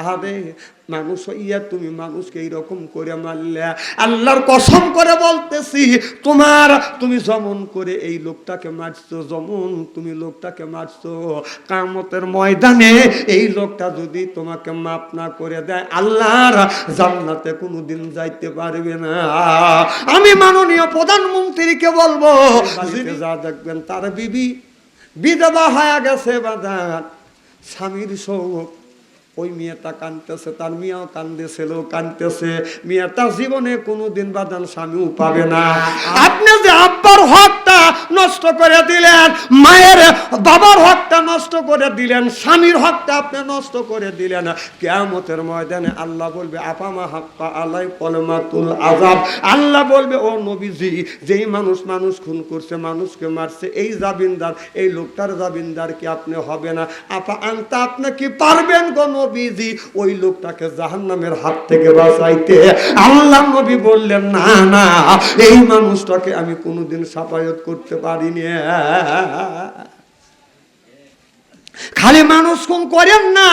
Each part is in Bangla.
আহারে মানুষ ইয়া তুমি মানুষকে এইরকম করে মারলে। আল্লাহর কসম করে বলতেছি তোমার তুমি যেমন করে এই লোকটাকে মারছো যেমন তুমি লোকটাকে মারছো কামতের ময়দানে এই লোকটা যদি তোমাকে মাপ না করে দেয় আল্লাহর জান্নাতে কোনোদিন যাইতে পারবে না। আমি মাননীয় প্রধানমন্ত্রীকে বলব যা দেখবেন তার বিবি বিধবা হয়ে গেছে বাজার স্বামীর শোক। ওই মেয়েটা কানতেছে তার মেয়েও কান্দে ছেলেও কানতেছে মেয়েটা জীবনে কোনো কোনোদিন বাদান স্বামীও পাবে না। আপনি যে আব্বার হকটা নষ্ট করে দিলেন, মায়ের বাবার হকটা নষ্ট করে দিলেন, স্বামীর হকটা আপনি নষ্ট করে দিলেন। কেয়ামতের ময়দানে আল্লাহ বলবে আপামা হাক্কা আলাই কলমাতুল আজাব আল্লাহ বলবে, ও নবীজি, যেই মানুষ মানুষ খুন করছে, মানুষকে মারছে, এই জাবিনদার এই লোকটার জাবিনদার কি আপনি হবে না? আপা আনতে, আপনি কি পারবেন গো নবীজি? ওই লোকটাকে জাহান্নামের হাত থেকে বাঁচাইতে। আল্লাহ নবী বললেন, না না, এই মানুষটাকে আমি কোনোদিন সাফায়ত করতে পারিনি খালি মানুষ খুন করেন না,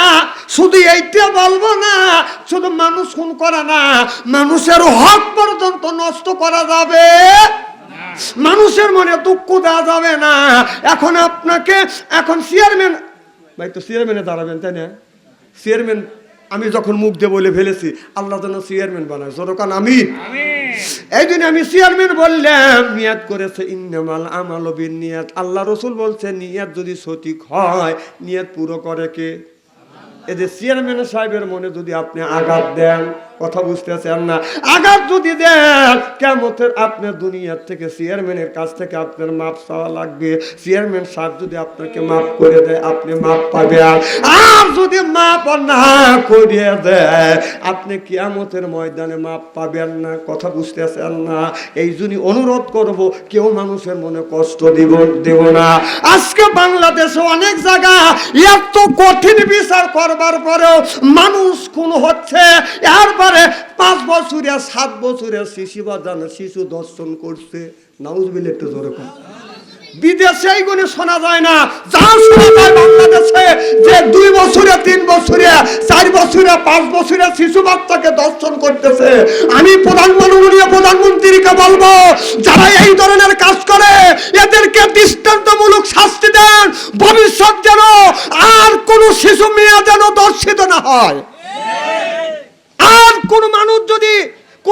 শুধু এইটা বলব না, শুধু মানুষ খুন করা না, মানুষের হক পর্যন্ত নষ্ট করা যাবে। মানুষের মনে দুঃখ দেওয়া যাবে না। এখন আপনাকে, এখন চেয়ারম্যান ভাই তো চেয়ারম্যানে দাঁড়াবেন, তাই না? চেয়ারম্যান আমি যখন মুখ দিয়ে বলে ফেলেছি আল্লাহ যেন চেয়ারম্যান বানায়। জোরকান আমি। এই জন্য আমি চেয়ারম্যান বললাম মেয়াদ করেছে ইন্নামাল আমাল নিয়াদ নিয়াত আল্লাহ রসুল বলছে নিয়াত যদি সঠিক হয় নিয়াদ পুরো করে কে? এদের চেয়ারম্যান সাহেবের মনে যদি আপনি আঘাত দেন কথা বুঝতেছেন না। আঘাত যদি দেন কেমতের আপনার দুনিয়ার থেকে চেয়ারম্যানের কাছ থেকে আপনার মাপ চাওয়া লাগবে। চেয়ারম্যান সাহেব যদি আপনাকে মাফ করে দেয়, আপনি মাপ পাবেন। আর যদি মাপ না করে দেয়, আপনি কিয়ামতের ময়দানে মাপ পাবেন না। কথা বুঝতেছেন না? এই জন্য অনুরোধ করব, কেউ মানুষের মনে কষ্ট দিব, দেব না। আজকে বাংলাদেশে অনেক জায়গা এত কঠিন বিচার করবার পরেও মানুষ খুন হচ্ছে। এরপরে পাঁচ বছরে, সাত বছরে শিশু বাজানো শিশু দর্শন করছে। নাউজবিল একটু জোরে বিদেশে এইগুলি শোনা যায় না। যা শোনা যায় বাংলাদেশে, যে দুই বছরে, তিন বছরে, চার বছরে, পাঁচ বছরে শিশু দর্শন করতেছে। আমি প্রধানমন্ত্রী প্রধানমন্ত্রীকে বলব, যারা এই ধরনের কাজ করে, এদেরকে দৃষ্টান্তমূলক শাস্তি দেন। ভবিষ্যৎ যেন আর কোনো শিশু মেয়ে যেন দর্শিত না হয় আর কোন মানুষ যদি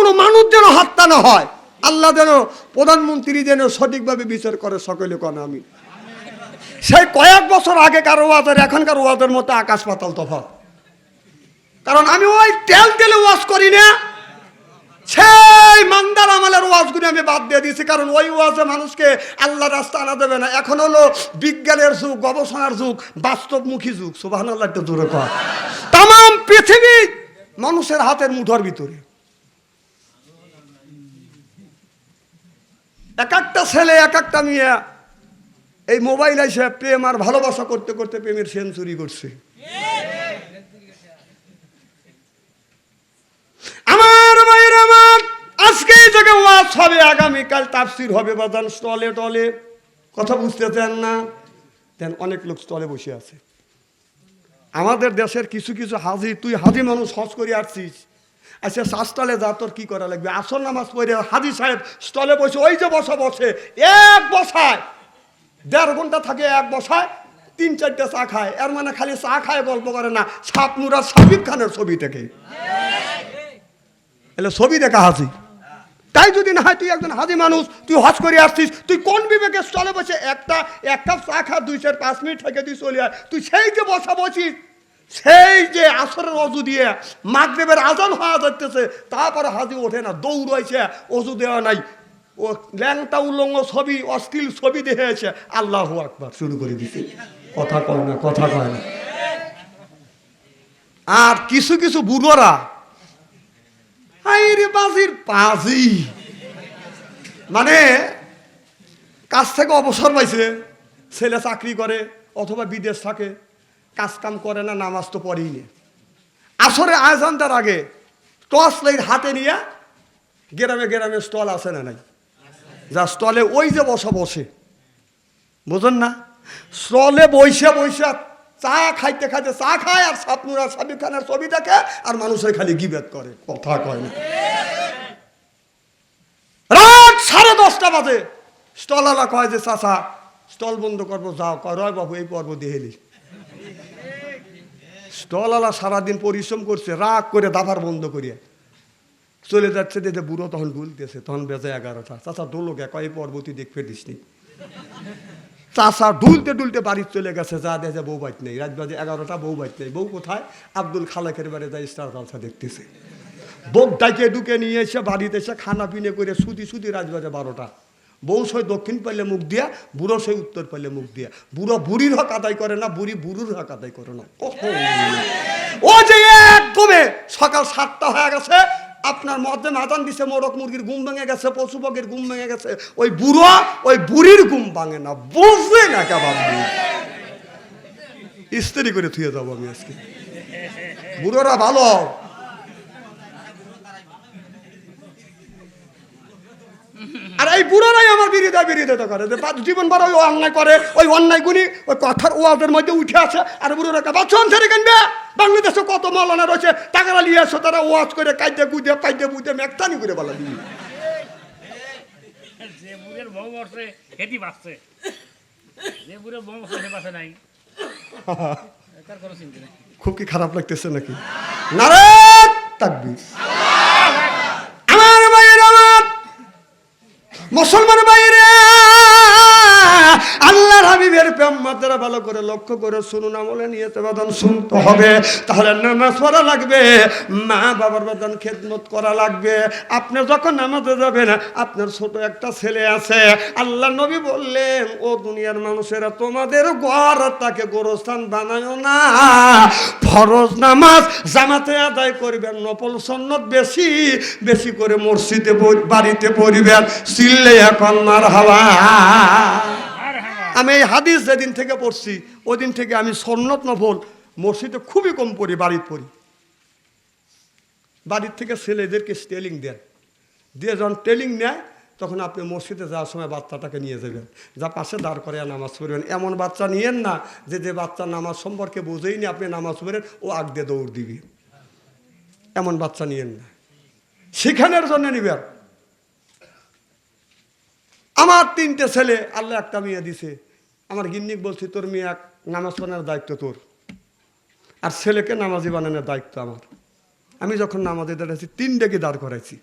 কোন মানুষ যেন হত্যা না হয়। আল্লাহ যেন প্রধানমন্ত্রী যেন সঠিকভাবে বিচার করে সকলে কন আমি সেই কয়েক বছর আগেকার ওয়াজের, এখনকার ওয়াজের মতো আকাশ পাতাল তফাৎ। কারণ আমি ওই তেল তেলে ওয়াজ করি না। সেই মান্দার আমালের ওয়াজগুলি আমি বাদ দিয়ে দিয়েছি, কারণ ওই ওয়াজে মানুষকে আল্লাহ রাস্তা আনা দেবে না। এখন হলো বিজ্ঞানের যুগ, গবেষণার যুগ, বাস্তবমুখী যুগ। সুবাহ আল্লাহ দূরে কর তাম পৃথিবী মানুষের হাতের মুঠোর ভিতরে। এক একটা ছেলে, এক একটা মেয়ে এই মোবাইল এসে প্রেম আর ভালোবাসা করতে করতে প্রেমের সেঞ্চুরি করছে। আমার ভাইয়ের আমার আজকে এই জায়গায় ওয়াজ হবে, আগামীকাল তাফসির হবে বাদান স্টলে টলে। কথা বুঝতেছেন না, দেন অনেক লোক স্টলে বসে আছে। আমাদের দেশের কিছু কিছু হাজি, তুই হাজি মানুষ হজ করে আসছিস আচ্ছা শাস্তালে যা, তোর কি করা লাগবে? আসল নামাজ পড়ে হাজি সাহেব স্টলে বসে, ওই যে বসা বসে, এক বসায়। দেড় ঘণ্টা থাকে এক বসায়, তিন চারটে চা খায়। এর মানে খালি চা খায় গল্প করে না, সাপ নুরা সাবিক খানের ছবি থেকে এলে ছবি দেখা হাসি তাই যদি না হয়, তুই একজন হাজি মানুষ, তুই হজ করে আসছিস, তুই কোন বিবেকে স্টলে বসে একটা, এক কাপ চা খা, দুই চার পাঁচ মিনিট থেকে তুই চলে আয়। তুই সেই যে বসা বসিস সেই যে আসরের অজু দিয়ে মাগরেবের আজান হওয়া যাচ্ছে তারপরে হাজি ওঠে না, দৌড়াইছে, অজু দেওয়া নাই। ও ল্যাংটা উলঙ্গ ছবি, অশ্লীল ছবি দেখেছে আল্লাহ আকবার, শুরু করে দিছে। কথা কয় না, কথা কয় না। আর কিছু কিছু বুড়োরা পাজি। মানে কাজ থেকে অবসর পাইছে, ছেলে চাকরি করে, অথবা বিদেশ থাকে। কাজ কাম করে না, নামাজ তো পড়েই নে। আসরে আয়োজন তার আগে টর্চ লাইট হাতে নিয়ে গ্রামে গ্রামে স্টল আছে না নাই? যা স্টলে ওই যে বসা বসে। বুঝেন না? স্টলে বইসে বইসে চা খাইতে খাইতে, চা খায় আর সাপনুর আর সাবিক খানের ছবি দেখে আর মানুষের খালি গিবেত করে। কথা কয় না। রাত সাড়ে দশটা বাজে। স্টলালা কয় যে, চাচা, স্টল বন্ধ করব, যাও। কয়, রয় বাবু, এই পর্ব দেহেলি স্টলালা সারাদিন পরিশ্রম করছে, রাগ করে দাবার বন্ধ করিয়া। চলে যাচ্ছে দেখে বুড়ো তখন গুলতেছে, তখন বেজে এগারোটা। চাচা দোলোকে কয় এই পর্ব তুই দেখবে দিসনি চাচা ডুলতে ডুলতে বাড়ি চলে গেছে, যা দেখে বউ বাইত নেই। রাত বাজে এগারোটা, বউ বাইত নেই। বউ কোথায়? আব্দুল খালেকের বাড়ি যাই স্টার জলসা দেখতেছে। বউ ডাইকে ঢুকে নিয়ে এসে বাড়িতে এসে খানা পিনে করে সুদি সুদি রাত বাজে বারোটা। বউ সই দক্ষিণ পাইলে মুখ দিয়া বুড়ো সই উত্তর পাইলে মুখ দিয়া। বুড়ো বুড়ির হক আদায় করে না বুড়ি বুড়ুর হক আদায় করে না। ওহো। ও যে একদমে সকাল সাতটা হয়ে গেছে আপনার মধ্যে মাদান দিছে মোরক মুরগির ঘুম ভেঙে গেছে পশু পক্ষীর ঘুম ভেঙে গেছে। ওই বুড়ো ওই বুড়ির ঘুম ভাঙে না বুঝবে না কেমন ইস্ত্রি করে থুয়ে যাব আমি আজকে। বুড়োরা ভালো। আর এই বুড়োরাই আমার বিরোধিতা বিরোধিতা করে। যে জীবন বড় ওই অন্যায় করে ওই অন্যায় গুনি ওই কথার ওয়াজের মধ্যে উঠে আসে। আর বুড়োরা কে বাচ্চা ছেড়ে কিনবে। বাংলাদেশে কত মলানা রয়েছে টাকারা নিয়ে আসো তারা ওয়াজ করে কাইদে গুদে পাইদে বুদে মেকটানি করে বলা দিবি যে বুড়ের বউ মরছে খেতি বাঁচছে। যে বুড়ের বউ মরছে বাঁচে নাই। তার কোনো চিন্তা নেই। খুব কি খারাপ লাগতেছে নাকি? নারে তাকবি আমার ভাইয়ের আমার মুসলমান হাবিবের প্রেম মাত্রা ভালো করে লক্ষ্য করে শুনুন, আমলে নিয়ে তো বেদন শুনতে হবে। তাহলে নামাজ পড়া লাগবে, মা বাবার বেদন খেদমত করা লাগবে। আপনি যখন নামাজে যাবেন, আপনার ছোট একটা ছেলে আছে, আল্লাহ নবী বললেন, ও দুনিয়ার মানুষেরা, তোমাদের ঘর তাকে গোরস্থান বানায় না। ফরজ নামাজ জামাতে আদায় করবেন নপল সন্নত বেশি বেশি করে মসজিদে বাড়িতে পড়িবেন। সিল্লে এখন মার হাওয়া আমি এই হাদিস যেদিন থেকে পড়ছি ওই দিন থেকে আমি সন্নত নফল মসজিদে খুবই কম পড়ি, বাড়িতে পড়ি। বাড়ির থেকে ছেলেদেরকে স্টেলিং দেন। দিয়ে যখন টেলিং নেয়, তখন আপনি মসজিদে যাওয়ার সময় বাচ্চাটাকে নিয়ে যাবেন। যা পাশে দাঁড় করে নামাজ পড়বেন। এমন বাচ্চা নিয়েন না যে যে বাচ্চা নামাজ সম্পর্কে বোঝেই নি আপনি নামাজ পড়েন, ও আগ দিয়ে দৌড় দিবি। এমন বাচ্চা নিয়েন না। শিখানোর জন্য নিবেন। আমার তিনটে ছেলে, আল্লাহ একটা মেয়ে দিছে। আমার গিন্নিক বলছি, তোর মেয়ে এক নামাজ পড়ানোর দায়িত্ব তোর। আর ছেলেকে নামাজি বানানোর দায়িত্ব আমার। আমি যখন নামাজে দাঁড়াইছি তিনটাকে দাঁড় করাইছি।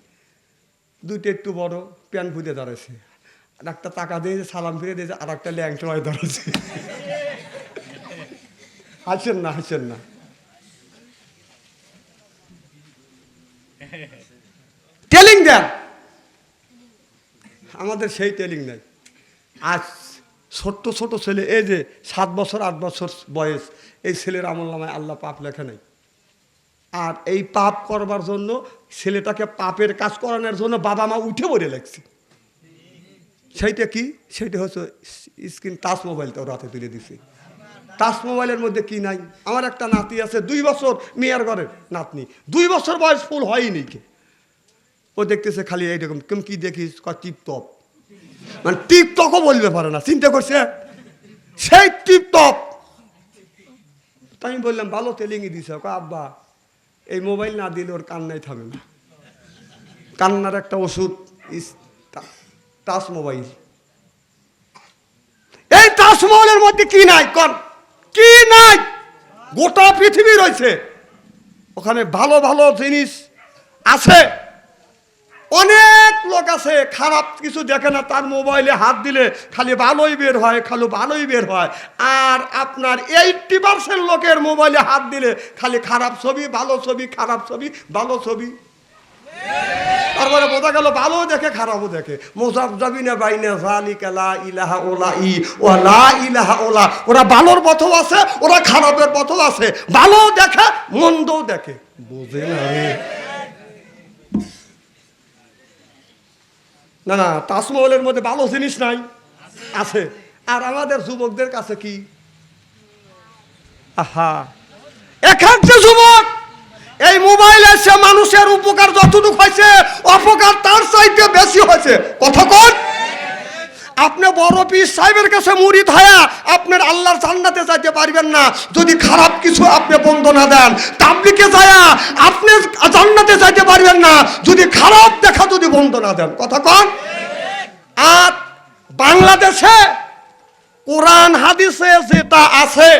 দুইটা একটু বড়, প্যান্ট ফুটে দাঁড়াইছে। আর একটা টাকা দিয়ে সালাম ফিরে দিয়েছে, আর একটা ল্যাং ল্যাংটোয় দাঁড়াচ্ছে হাসেন না হাসেন না। টেলিং দেন আমাদের সেই টেলিং নাই। আজ ছোট্ট ছোট ছেলে, এই যে সাত বছর, আট বছর বয়স, এই ছেলের আমল নামায় আল্লাহ পাপ লেখা নাই। আর এই পাপ করবার জন্য ছেলেটাকে পাপের কাজ করানোর জন্য বাবা মা উঠে পড়ে লাগছে। সেইটা কি? সেইটা হচ্ছে স্ক্রিন টাচ মোবাইলটা ওর রাতে তুলে দিছে। টাচ মোবাইলের মধ্যে কি নাই? আমার একটা নাতি আছে, দুই বছর মেয়ের ঘরের নাতনি। দুই বছর বয়স ফুল হয়নি কে। ও দেখতেছে খালি এইরকম কেম কি দেখিস? ক টিপটপ। মানে টিপটকও বলতে পারে না, চিন্তা করছে সেই টিপটপ। তাই আমি বললাম, ভালো তেলিঙ্গি দিছে। আব্বা, এই মোবাইল না দিলে ওর কান্নাই থামে না। কান্নার একটা ওষুধ টাচ মোবাইল। এই টাচ মোবাইলের মধ্যে কি নাই? কন, কি নাই? গোটা পৃথিবী রয়েছে। ওখানে ভালো ভালো জিনিস আছে। অনেক লোক আছে, খারাপ কিছু দেখে না, তার মোবাইলে হাত দিলে খালি ভালোই বের হয়, খালি ভালোই বের হয়। আর আপনার এইটটি পার্সেন্ট লোকের মোবাইলে হাত দিলে খালি খারাপ ছবি, ভালো ছবি, খারাপ ছবি, ভালো ছবি। তারপরে বোঝা গেল ভালো দেখে, খারাপও দেখে। ইলাহা ওলা ই ও লা ইলাহা ওলা। ওরা ভালোর পথও আছে, ওরা খারাপের পথও আছে। ভালো দেখে, মন্দও দেখে। বোঝে না না না, তাজমহলের মধ্যে ভালো জিনিস নাই। আছে। আর আমাদের যুবকদের কাছে কি? আহা। এখান থেকে যুবক, এই মোবাইল এসে মানুষের উপকার যতটুকু হয়েছে, অপকার তার চাইতে বেশি হয়েছে। কথা কন আপনি বড় পীর সাহেবের কাছে মুড়ি থায়া আপনার আল্লাহর জান্নাতে যাইতে পারবেন না। যদি খারাপ কিছু আপনি বন্ধ না দেন তাবলিকে যায়া আপনি জান্নাতে যাইতে পারবেন না। যদি খারাপ দেখা যদি বন্ধ না দেন, কথা কন? আর বাংলাদেশে কোরআন হাদিসে যেটা আছে